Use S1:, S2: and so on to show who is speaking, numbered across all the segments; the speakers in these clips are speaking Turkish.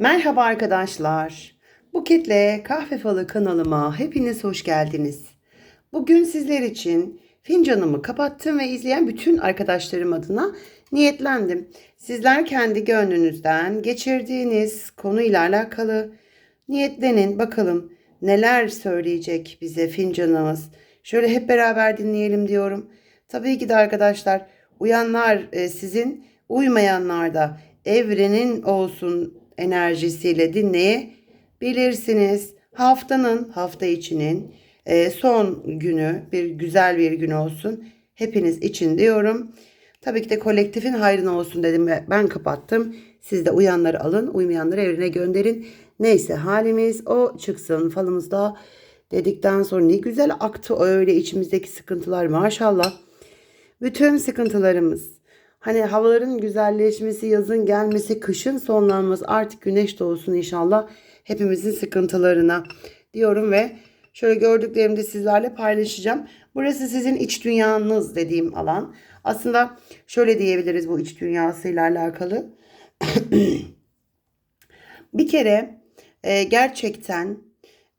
S1: Merhaba arkadaşlar. Buketle Kahve Falı kanalıma hepiniz hoş geldiniz. Bugün sizler için fincanımı kapattım ve izleyen bütün arkadaşlarım adına niyetlendim. Sizler kendi gönlünüzden geçirdiğiniz konuyla alakalı niyetlenin bakalım neler söyleyecek bize fincanımız. Şöyle hep beraber dinleyelim diyorum. Tabii ki de arkadaşlar uyanlar e, sizin, uymayanlar da evrenin olsun enerjisiyle dinleyebilirsiniz. Haftanın, hafta içinin e, son günü bir güzel bir gün olsun. Hepiniz için diyorum. Tabii ki de kolektifin hayrına olsun dedim ve ben kapattım. Siz de uyanları alın, uymayanları evrene gönderin. Neyse halimiz o çıksın falımızda dedikten sonra ne güzel aktı öyle içimizdeki sıkıntılar maşallah. Bütün sıkıntılarımız hani havaların güzelleşmesi, yazın gelmesi, kışın sonlanması artık güneş doğsun inşallah hepimizin sıkıntılarına diyorum ve şöyle gördüklerimi de sizlerle paylaşacağım. Burası sizin iç dünyanız dediğim alan. Aslında şöyle diyebiliriz bu iç dünyasıyla alakalı. Bir kere e, gerçekten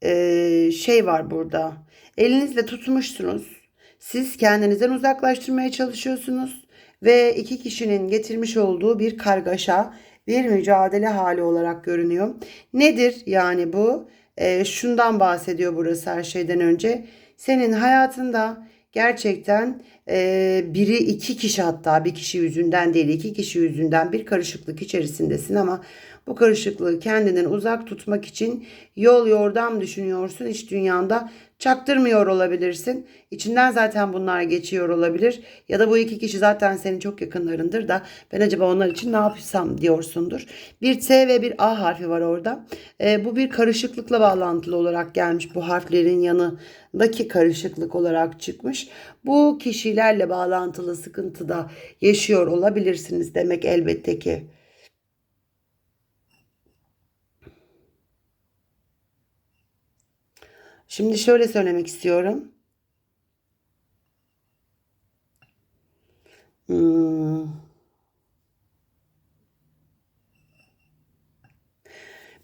S1: e, şey var burada. Elinizle tutmuşsunuz. Siz kendinizden uzaklaştırmaya çalışıyorsunuz ve iki kişinin getirmiş olduğu bir kargaşa, bir mücadele hali olarak görünüyor. Nedir yani bu? E, şundan bahsediyor burası her şeyden önce. Senin hayatında gerçekten e, biri iki kişi hatta bir kişi yüzünden değil iki kişi yüzünden bir karışıklık içerisindesin ama bu karışıklığı kendinden uzak tutmak için yol yordam düşünüyorsun iç dünyanda çaktırmıyor olabilirsin. İçinden zaten bunlar geçiyor olabilir ya da bu iki kişi zaten senin çok yakınlarındır da ben acaba onlar için ne yapsam diyorsundur. Bir T ve bir A harfi var orada. E, bu bir karışıklıkla bağlantılı olarak gelmiş bu harflerin yanındaki karışıklık olarak çıkmış. Bu kişilerle bağlantılı sıkıntıda yaşıyor olabilirsiniz demek elbette ki. Şimdi şöyle söylemek istiyorum. Hmm.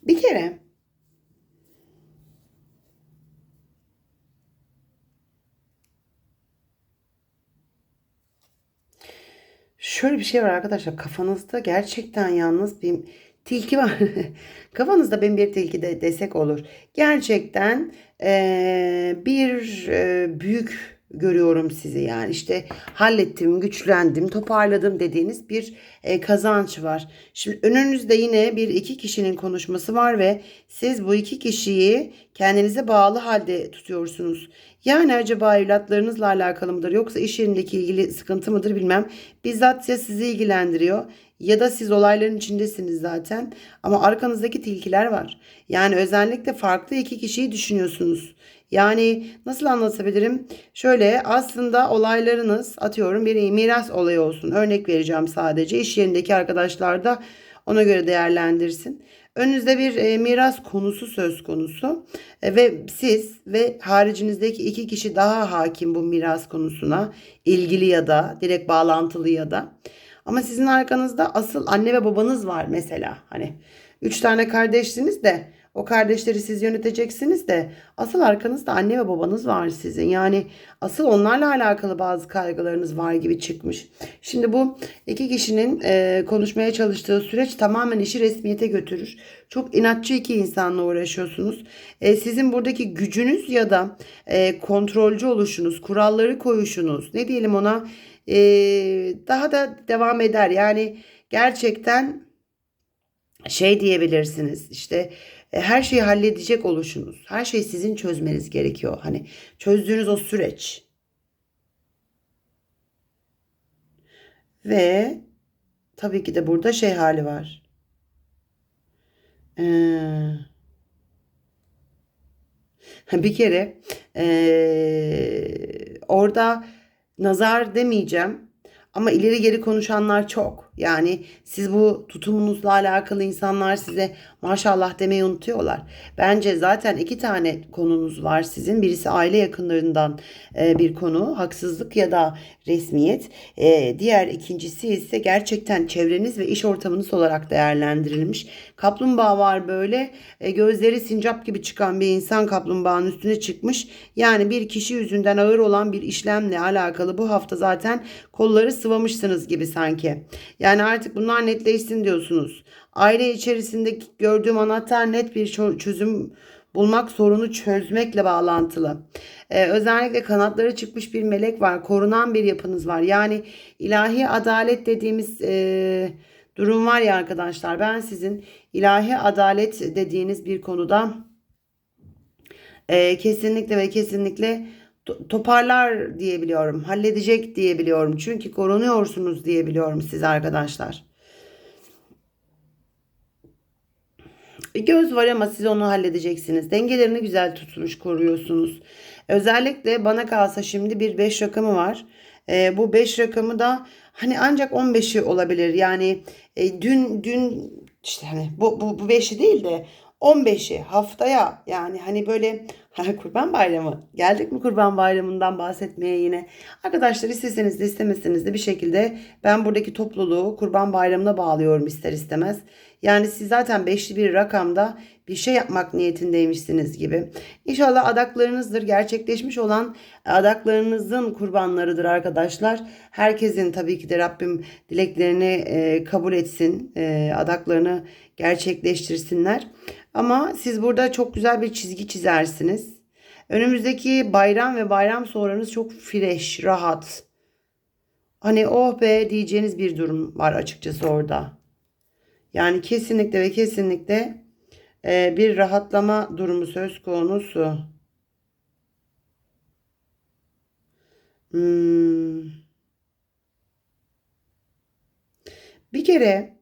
S1: Bir kere şöyle bir şey var arkadaşlar. Kafanızda gerçekten yalnız bir tilki var. Kafanızda benim bir tilki de desek olur. Gerçekten eee, bir eee, büyük görüyorum sizi yani işte hallettim, güçlendim, toparladım dediğiniz bir e, kazanç var. Şimdi önünüzde yine bir iki kişinin konuşması var ve siz bu iki kişiyi kendinize bağlı halde tutuyorsunuz. Yani acaba evlatlarınızla alakalı mıdır yoksa iş yerindeki ilgili sıkıntı mıdır bilmem. Bizzat ya sizi ilgilendiriyor ya da siz olayların içindesiniz zaten ama arkanızdaki tilkiler var. Yani özellikle farklı iki kişiyi düşünüyorsunuz. Yani nasıl anlatabilirim? Şöyle aslında olaylarınız atıyorum bir miras olayı olsun. Örnek vereceğim sadece. İş yerindeki arkadaşlar da ona göre değerlendirsin. Önünüzde bir e, miras konusu söz konusu E, ve siz ve haricinizdeki iki kişi daha hakim bu miras konusuna ilgili ya da direkt bağlantılı ya da. Ama sizin arkanızda asıl anne ve babanız var mesela. Hani üç tane kardeşsiniz de o kardeşleri siz yöneteceksiniz de asıl arkanızda anne ve babanız var sizin. Yani asıl onlarla alakalı bazı kaygılarınız var gibi çıkmış. Şimdi bu iki kişinin e, konuşmaya çalıştığı süreç tamamen işi resmiyete götürür. Çok inatçı iki insanla uğraşıyorsunuz. E, sizin buradaki gücünüz ya da e, kontrolcü oluşunuz, kuralları koyuşunuz ne diyelim ona e, daha da devam eder. Yani gerçekten şey diyebilirsiniz işte her şeyi halledecek oluşunuz. Her şeyi sizin çözmeniz gerekiyor. Hani çözdüğünüz o süreç. Ve tabii ki de burada şey hali var. Ee, bir kere ee, orada nazar demeyeceğim ama ileri geri konuşanlar çok. Yani siz bu tutumunuzla alakalı insanlar size maşallah demeyi unutuyorlar. Bence zaten iki tane konunuz var sizin. Birisi aile yakınlarından e, bir konu, haksızlık ya da resmiyet. E, diğer ikincisi ise gerçekten çevreniz ve iş ortamınız olarak değerlendirilmiş. Kaplumbağa var böyle e, gözleri sincap gibi çıkan bir insan kaplumbağanın üstüne çıkmış. Yani bir kişi yüzünden ağır olan bir işlemle alakalı bu hafta zaten kolları sıvamışsınız gibi sanki. Yani artık bunlar netleşsin diyorsunuz. Aile içerisinde gördüğüm anahtar net bir çözüm bulmak sorunu çözmekle bağlantılı. Ee, özellikle kanatları çıkmış bir melek var. Korunan bir yapınız var. Yani ilahi adalet dediğimiz e, durum var ya arkadaşlar. Ben sizin ilahi adalet dediğiniz bir konuda e, kesinlikle ve kesinlikle toparlar diyebiliyorum. Halledecek diyebiliyorum. Çünkü korunuyorsunuz diyebiliyorum siz arkadaşlar. Göz var ama siz onu halledeceksiniz. Dengelerini güzel tutmuş koruyorsunuz. Özellikle bana kalsa şimdi bir 5 rakamı var. E, bu 5 rakamı da hani ancak 15'i olabilir. Yani e, dün dün işte hani bu bu, bu 5'i değil de 15'i haftaya yani hani böyle Kurban Bayramı. Geldik mi Kurban Bayramı'ndan bahsetmeye yine. Arkadaşlar isteseniz de istemeseniz de bir şekilde ben buradaki topluluğu Kurban Bayramı'na bağlıyorum ister istemez. Yani siz zaten beşli bir rakamda bir şey yapmak niyetindeymişsiniz gibi. İnşallah adaklarınızdır. Gerçekleşmiş olan adaklarınızın kurbanlarıdır arkadaşlar. Herkesin tabii ki de Rabbim dileklerini e, kabul etsin. E, adaklarını gerçekleştirsinler. Ama siz burada çok güzel bir çizgi çizersiniz. Önümüzdeki bayram ve bayram sonranız çok fresh, rahat. Hani oh be diyeceğiniz bir durum var açıkçası orada. Yani kesinlikle ve kesinlikle e, bir rahatlama durumu söz konusu. Hmm. Bir kere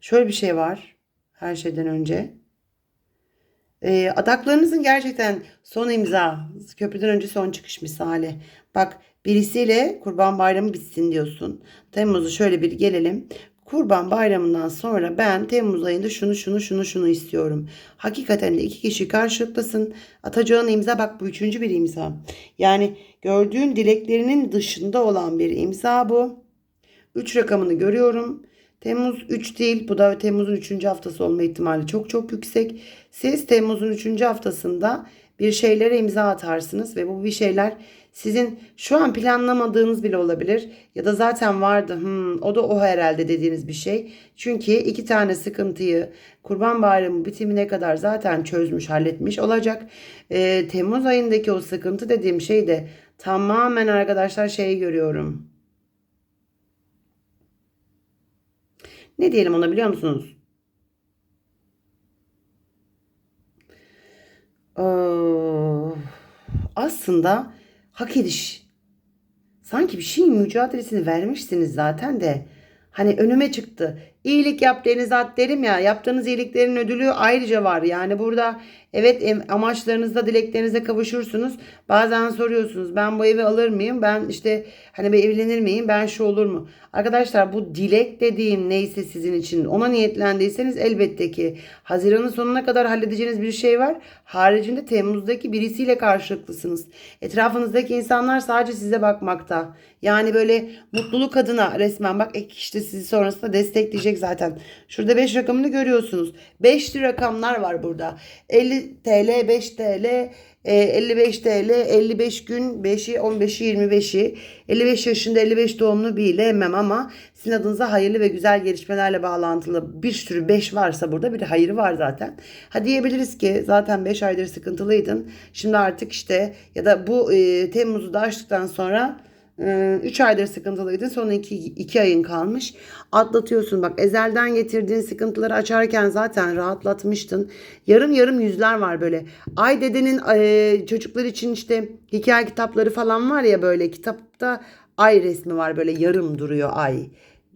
S1: şöyle bir şey var her şeyden önce. E, adaklarınızın gerçekten son imza, köprüden önce son çıkış misali. Bak birisiyle kurban bayramı bitsin diyorsun. Temmuz'u şöyle bir gelelim. Kurban bayramından sonra ben Temmuz ayında şunu şunu şunu şunu istiyorum. Hakikaten de iki kişi karşılıklasın. Atacağın imza bak bu üçüncü bir imza. Yani gördüğün dileklerinin dışında olan bir imza bu. Üç rakamını görüyorum. Temmuz 3 değil. Bu da Temmuz'un 3. haftası olma ihtimali çok çok yüksek. Siz Temmuz'un 3. haftasında bir şeylere imza atarsınız ve bu bir şeyler sizin şu an planlamadığınız bile olabilir ya da zaten vardı hmm, o da o herhalde dediğiniz bir şey. Çünkü iki tane sıkıntıyı Kurban Bayramı bitimine kadar zaten çözmüş halletmiş olacak. Ee, Temmuz ayındaki o sıkıntı dediğim şey de tamamen arkadaşlar şeyi görüyorum. Ne diyelim ona biliyor musunuz? Ee, aslında hak ediş. Sanki bir şeyin mücadelesini vermişsiniz zaten de. Hani önüme çıktı. İyilik yap deniz derim ya. Yaptığınız iyiliklerin ödülü ayrıca var. Yani burada evet amaçlarınızda dileklerinize kavuşursunuz. Bazen soruyorsunuz ben bu evi alır mıyım? Ben işte hani bir evlenir miyim? Ben şu olur mu? Arkadaşlar bu dilek dediğim neyse sizin için ona niyetlendiyseniz elbette ki Haziran'ın sonuna kadar halledeceğiniz bir şey var. Haricinde Temmuz'daki birisiyle karşılıklısınız. Etrafınızdaki insanlar sadece size bakmakta. Yani böyle mutluluk adına resmen bak işte sizi sonrasında destekleyecek zaten. Şurada 5 rakamını görüyorsunuz. 5'li rakamlar var burada. 50 TL, 5 TL, 55 TL, 55 gün, 5'i, 15'i, 25'i. 55 yaşında 55 doğumlu bilemem ama sizin adınıza hayırlı ve güzel gelişmelerle bağlantılı bir sürü 5 varsa burada bir hayır var zaten. Ha diyebiliriz ki zaten 5 aydır sıkıntılıydın. Şimdi artık işte ya da bu e, Temmuz'u da açtıktan sonra 3 ee, aydır sıkıntılıydın. Son 2, 2 ayın kalmış. Atlatıyorsun. Bak ezelden getirdiğin sıkıntıları açarken zaten rahatlatmıştın. Yarım yarım yüzler var böyle. Ay dedenin e, çocuklar için işte hikaye kitapları falan var ya böyle. Kitapta ay resmi var böyle yarım duruyor ay.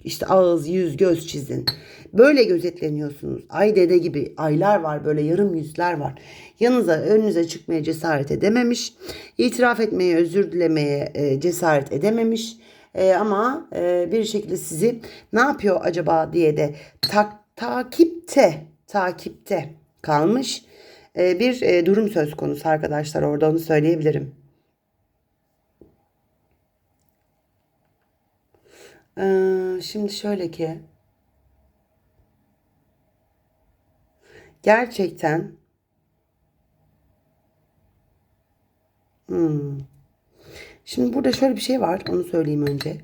S1: İşte ağız, yüz, göz çizin. Böyle gözetleniyorsunuz. Ay dede gibi aylar var böyle yarım yüzler var. Yanınıza önünüze çıkmaya cesaret edememiş. itiraf etmeye, özür dilemeye e, cesaret edememiş. E, ama e, bir şekilde sizi ne yapıyor acaba diye de tak, takipte takipte kalmış e, bir e, durum söz konusu arkadaşlar orada onu söyleyebilirim. Ee, şimdi şöyle ki gerçekten hmm, şimdi burada şöyle bir şey var onu söyleyeyim önce.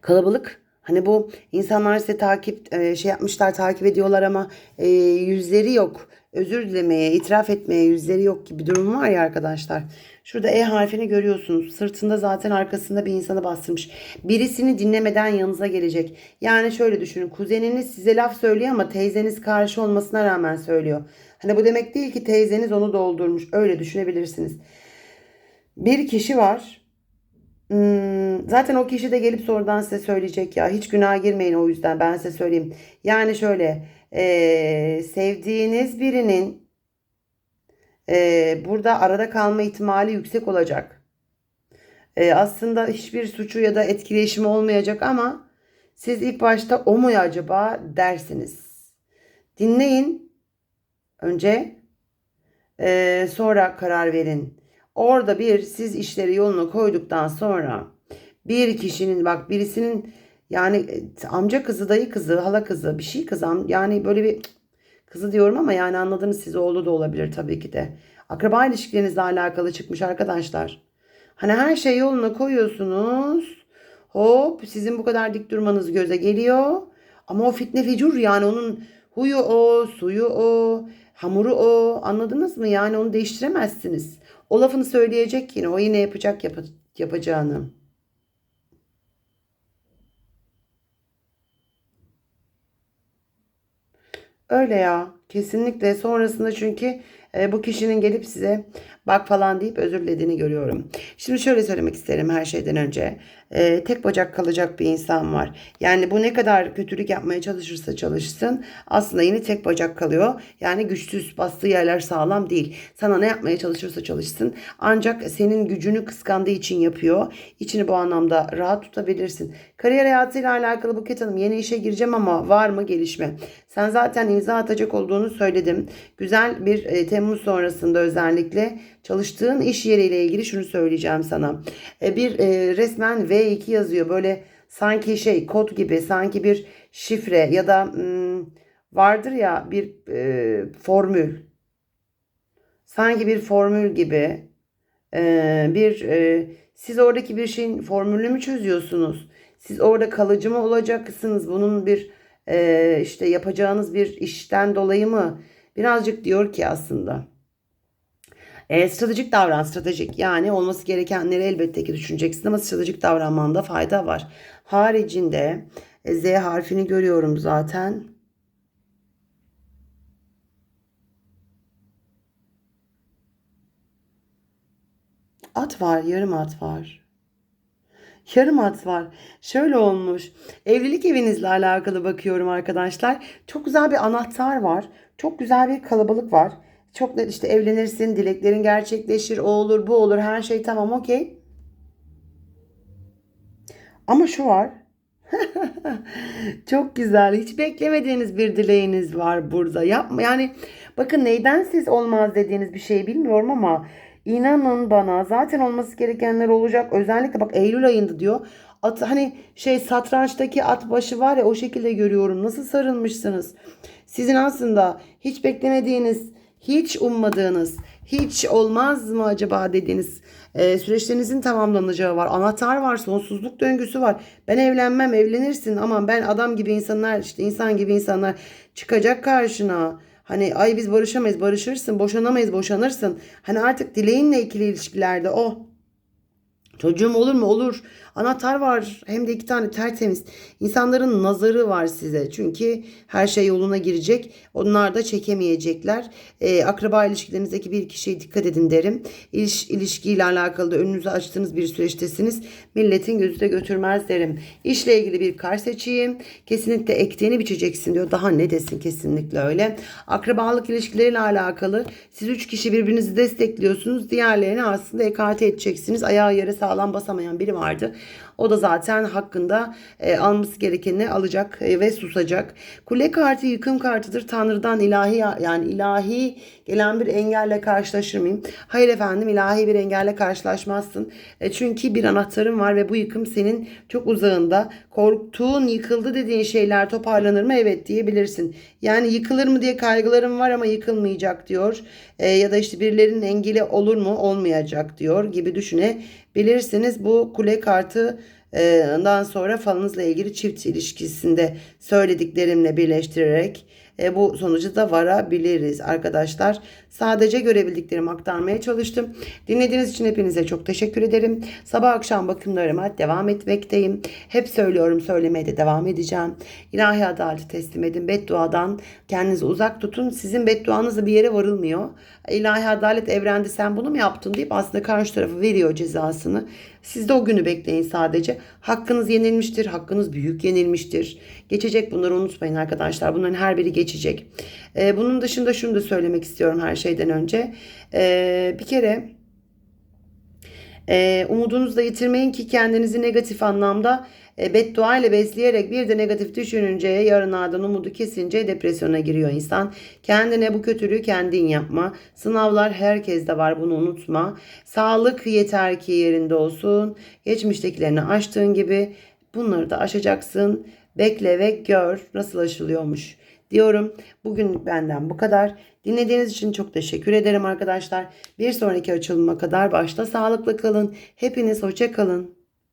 S1: Kalabalık hani bu insanlar size takip e, şey yapmışlar takip ediyorlar ama e, yüzleri yok. Özür dilemeye, itiraf etmeye yüzleri yok gibi durum var ya arkadaşlar. Şurada E harfini görüyorsunuz. Sırtında zaten arkasında bir insanı bastırmış. Birisini dinlemeden yanınıza gelecek. Yani şöyle düşünün. Kuzeniniz size laf söylüyor ama teyzeniz karşı olmasına rağmen söylüyor. Hani bu demek değil ki teyzeniz onu doldurmuş. Öyle düşünebilirsiniz. Bir kişi var. Hmm, zaten o kişi de gelip sonradan size söyleyecek ya. Hiç günaha girmeyin o yüzden ben size söyleyeyim. Yani şöyle eee, sevdiğiniz birinin eee, burada arada kalma ihtimali yüksek olacak. Eee, aslında hiçbir suçu ya da etkileşimi olmayacak ama siz ilk başta o mu acaba dersiniz. Dinleyin önce eee, sonra karar verin. Orada bir siz işleri yoluna koyduktan sonra bir kişinin bak birisinin yani e, amca kızı, dayı kızı, hala kızı, bir şey kızı yani böyle bir kızı diyorum ama yani anladığınız siz oğlu da olabilir tabii ki de. Akraba ilişkilerinizle alakalı çıkmış arkadaşlar. Hani her şey yoluna koyuyorsunuz. Hop sizin bu kadar dik durmanız göze geliyor. Ama o fitne ficur yani onun huyu o, suyu o, hamuru o. Anladınız mı? Yani onu değiştiremezsiniz. O lafını söyleyecek yine. O yine yapacak yap- yapacağını. Öyle ya. Kesinlikle. Sonrasında çünkü e, bu kişinin gelip size bak falan deyip özür dilediğini görüyorum. Şimdi şöyle söylemek isterim her şeyden önce. E, tek bacak kalacak bir insan var. Yani bu ne kadar kötülük yapmaya çalışırsa çalışsın aslında yine tek bacak kalıyor. Yani güçsüz bastığı yerler sağlam değil. Sana ne yapmaya çalışırsa çalışsın ancak senin gücünü kıskandığı için yapıyor. İçini bu anlamda rahat tutabilirsin. Kariyer hayatıyla alakalı Buket Hanım yeni işe gireceğim ama var mı gelişme? Sen zaten imza atacak olduğunu söyledim. Güzel bir e, Temmuz sonrasında özellikle çalıştığın iş yeriyle ilgili şunu söyleyeceğim sana. E, bir e, resmen V2 yazıyor. Böyle sanki şey kod gibi sanki bir şifre ya da hmm, vardır ya bir e, formül. Sanki bir formül gibi bir siz oradaki bir şeyin formülünü mü çözüyorsunuz? Siz orada kalıcı mı olacaksınız? Bunun bir işte yapacağınız bir işten dolayı mı? Birazcık diyor ki aslında. E, stratejik davran, stratejik. Yani olması gerekenleri elbette ki düşüneceksin ama stratejik davranmanda fayda var. Haricinde e, Z harfini görüyorum zaten. At var, yarım at var. Yarım at var. Şöyle olmuş. Evlilik evinizle alakalı bakıyorum arkadaşlar. Çok güzel bir anahtar var. Çok güzel bir kalabalık var. Çok net işte evlenirsin, dileklerin gerçekleşir, o olur, bu olur, her şey tamam, okey. Ama şu var. Çok güzel. Hiç beklemediğiniz bir dileğiniz var burada. Yapma yani bakın neyden siz olmaz dediğiniz bir şey bilmiyorum ama inanın bana zaten olması gerekenler olacak. Özellikle bak Eylül ayında diyor. At, hani şey satrançtaki at başı var ya o şekilde görüyorum. Nasıl sarılmışsınız. Sizin aslında hiç beklemediğiniz, hiç ummadığınız, hiç olmaz mı acaba dediğiniz e, süreçlerinizin tamamlanacağı var. Anahtar var, sonsuzluk döngüsü var. Ben evlenmem, evlenirsin ama ben adam gibi insanlar, işte insan gibi insanlar çıkacak karşına. Hani ay biz barışamayız, barışırsın, boşanamayız, boşanırsın. Hani artık dileğinle ikili ilişkilerde o Çocuğum olur mu? Olur. Anahtar var. Hem de iki tane tertemiz. İnsanların nazarı var size. Çünkü her şey yoluna girecek. Onlar da çekemeyecekler. Ee, akraba ilişkilerinizdeki bir kişiye dikkat edin derim. İliş, ilişkiyle alakalı da önünüzü açtığınız bir süreçtesiniz. Milletin gözü de götürmez derim. İşle ilgili bir kar seçeyim. Kesinlikle ektiğini biçeceksin diyor. Daha ne desin kesinlikle öyle. Akrabalık ilişkileriyle alakalı siz üç kişi birbirinizi destekliyorsunuz. Diğerlerini aslında ekarte edeceksiniz. Ayağı yere sağlam basamayan biri vardı. O da zaten hakkında e, alması gerekeni alacak e, ve susacak. Kule kartı yıkım kartıdır. Tanrı'dan ilahi yani ilahi gelen bir engelle karşılaşır mıyım? Hayır efendim ilahi bir engelle karşılaşmazsın. E, çünkü bir anahtarın var ve bu yıkım senin çok uzağında. Korktuğun, yıkıldı dediğin şeyler toparlanır mı? Evet diyebilirsin. Yani yıkılır mı diye kaygılarım var ama yıkılmayacak diyor. E, ya da işte birilerinin engeli olur mu? Olmayacak diyor gibi düşünebilirsiniz. Bu kule kartı Ondan sonra falınızla ilgili çift ilişkisinde söylediklerimle birleştirerek e, bu sonucu da varabiliriz arkadaşlar. Sadece görebildiklerimi aktarmaya çalıştım. Dinlediğiniz için hepinize çok teşekkür ederim. Sabah akşam bakımlarıma devam etmekteyim. Hep söylüyorum söylemeye de devam edeceğim. İlahi adaleti teslim edin. Bedduadan kendinizi uzak tutun. Sizin bedduanızla bir yere varılmıyor. İlahi adalet evrende sen bunu mu yaptın deyip aslında karşı tarafı veriyor cezasını. Siz de o günü bekleyin sadece. Hakkınız yenilmiştir. Hakkınız büyük yenilmiştir. Geçecek bunları unutmayın arkadaşlar. Bunların her biri geçecek. Ee, bunun dışında şunu da söylemek istiyorum her şeyden önce. Ee, bir kere e, umudunuzu da yitirmeyin ki kendinizi negatif anlamda e, beddua ile besleyerek bir de negatif düşününce yarınlardan umudu kesince depresyona giriyor insan. Kendine bu kötülüğü kendin yapma. Sınavlar herkeste var bunu unutma. Sağlık yeter ki yerinde olsun. Geçmiştekilerini aştığın gibi bunları da aşacaksın. Bekle ve gör nasıl aşılıyormuş diyorum. Bugün benden bu kadar. Dinlediğiniz için çok teşekkür ederim arkadaşlar. Bir sonraki açılıma kadar başta sağlıklı kalın. Hepiniz hoşça kalın.